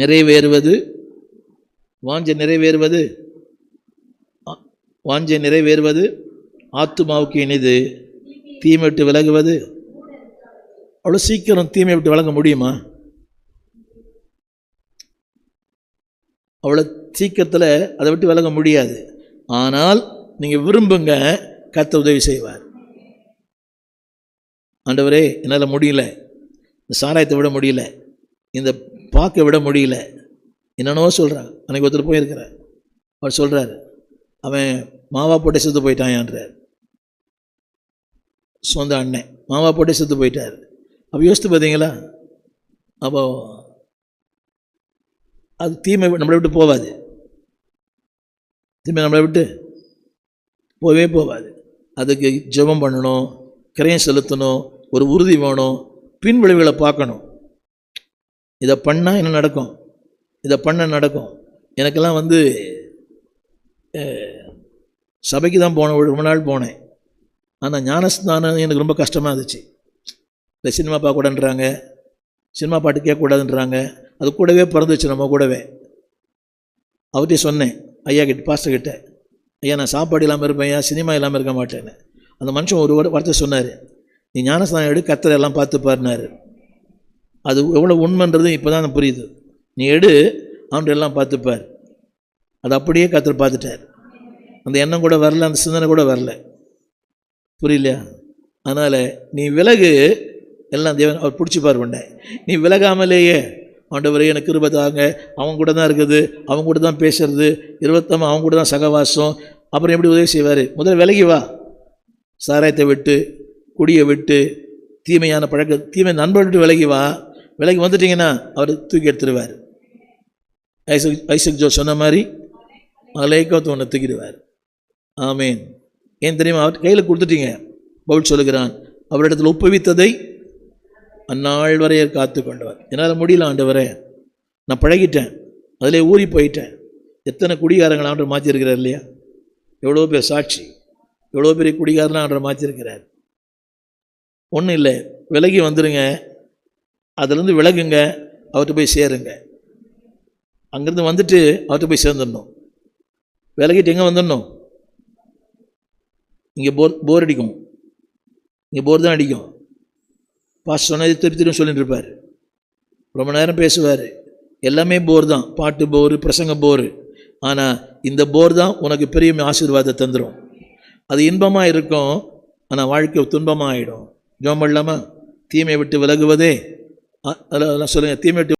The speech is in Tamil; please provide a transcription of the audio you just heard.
நிறைவேறுவது? வாஞ்சை நிறைவேறுவது? வாஞ்சை நிறைவேறுவது? ஆத்துமாவுக்கு இனிது. தீமை விட்டு விலகுவது? அவ்வளோ சீக்கிரம் தீமை விட்டு விலக முடியுமா? அவ்வளோ சீக்கிரத்தில் அதை விட்டு விலக முடியாது. ஆனால் நீங்கள் விரும்புங்க கத்த உதவி செய்வார். ஆண்டவரே என்னால் முடியல. இந்த சாராயத்தை விட முடியல. இந்த பார்க்க விட முடியல. என்னென்னவோ சொல்கிறான் அன்னைக்கு ஒருத்தர் போயிருக்கிறார். அவர் சொல்கிறார் அவன் மாவா போட்டு செத்து போயிட்டான்ன்றார் சொந்த அண்ணன் மாவா போட்டு செத்து போயிட்டார். அப்போ யோசித்து பார்த்தீங்களா? அப்போ அது தீமை நம்மளை விட்டு போகாது தீமை நம்மளை விட்டு போகவே போகாது அதுக்கு ஜெபம் பண்ணணும் கிரையம் செலுத்தணும் ஒரு உறுதி வேணும் பின் விளைவுகளை பார்க்கணும். இதை பண்ணால் என்ன நடக்கும்? இதை பண்ண நடக்கும். எனக்கெல்லாம் வந்து சபைக்கு தான் போனேன் ஒரு ரொம்ப நாள் போனேன். ஆனால் ஞானஸ்தானம் எனக்கு ரொம்ப கஷ்டமாக இருந்துச்சு. இல்லை சினிமா பார்க்கக்கூடாதுன்றாங்க. சினிமா பாட்டு கேட்கக்கூடாதுன்றாங்க. அது கூடவே பிறந்துச்சு நம்ம கூடவே. அவர்கிட்ட சொன்னேன் ஐயா கிட்ட பாஸ்டர் கிட்ட ஐயா நான் சாப்பாடு இல்லாமல் இருப்பேன் ஐயா சினிமா இல்லாமல் இருக்க மாட்டேன்னு. அந்த மனுஷன் ஒரு வார்த்தை சொன்னார். நீ ஞானஸ்தானம் எடு கத்தரை எல்லாம் பார்த்து பாருனாரு அது எவ்வளோ உண்மைன்றது இப்போ தான் எனக்கு புரியுது. நீ எடு அவன்ட்டு எல்லாம் பார்த்துப்பார். அது அப்படியே கத்தர் பார்த்துட்டார். அந்த எண்ணம் கூட வரல அந்த சிந்தனை கூட வரல. புரியலையா? அதனால் நீ விலகு எல்லாம் தேவன் அவர் பிடிச்சிப்பார் உண்டை நீ விலகாமலேயே ஆண்டவரே எனக்கு கிருபை தாங்க அவங்க கூட தான் இருக்குது அவங்க கூட தான் பேசுறது. இருபத்தாம் அவங்க கூட தான் சகவாசம். அப்புறம் எப்படி உதவி செய்வார்? முதல்ல விலகி வா. சாராயத்தை விட்டு குடியை விட்டு தீமையான பழக்க தீமை நண்பர்கிட்ட விலகி வா. விலைக்கு வந்துட்டீங்கன்னா அவர் தூக்கி எடுத்துடுவார் ஐசக் ஐசக் ஜோ சொன்ன மாதிரி மலைக்கோத்து ஒன்று தூக்கிடுவார். ஆமேன். ஏன் தெரியுமா? அவர் கையில் கொடுத்துட்டீங்க. பவுல் சொல்லுகிறான் அவரிடத்தில் ஒப்புவித்ததை அந்நாள் வரைய காத்து கொண்டவர். என்னால் முடியல ஆண்டவரே. நான் பழகிட்டேன். அதிலே ஊறி போயிட்டேன். எத்தனை குடிகாரங்களை ஆண்டவர் மாற்றிருக்கிறார் இல்லையா? எவ்வளோ பேர் சாட்சி. எவ்வளோ பெரிய குடிகாரனை ஆண்டவர் மாற்றிருக்கிறார் ஒன்றும் இல்லை. விலகி வந்துடுங்க அதுலேருந்து விலகுங்க அவர்கிட்ட போய் சேருங்க. அங்கேருந்து வந்துட்டு அவர்கிட்ட போய் சேர்ந்துடணும். விலகிட்டு எங்கே வந்துடணும்? இங்கே போர் போர் அடிக்கும். இங்கே போர் தான் அடிக்கும். பாஸ் சொன்னது திருப்பி திரும்ப சொல்லிட்டு இருப்பார். ரொம்ப நேரம் பேசுவார். எல்லாமே போர் தான். பாட்டு போர் பிரசங்க போர். ஆனால் இந்த போர் தான் உனக்கு பெரிய ஆசீர்வாதத்தை தந்துடும் அது இன்பமாக இருக்கும் ஆனால் வாழ்க்கை துன்பமாக ஆகிடும் ஜோம் இல்லாமல் தீமையை விட்டு விலகுவதே அதெல்லாம் சொல்லுங்கள் தீமை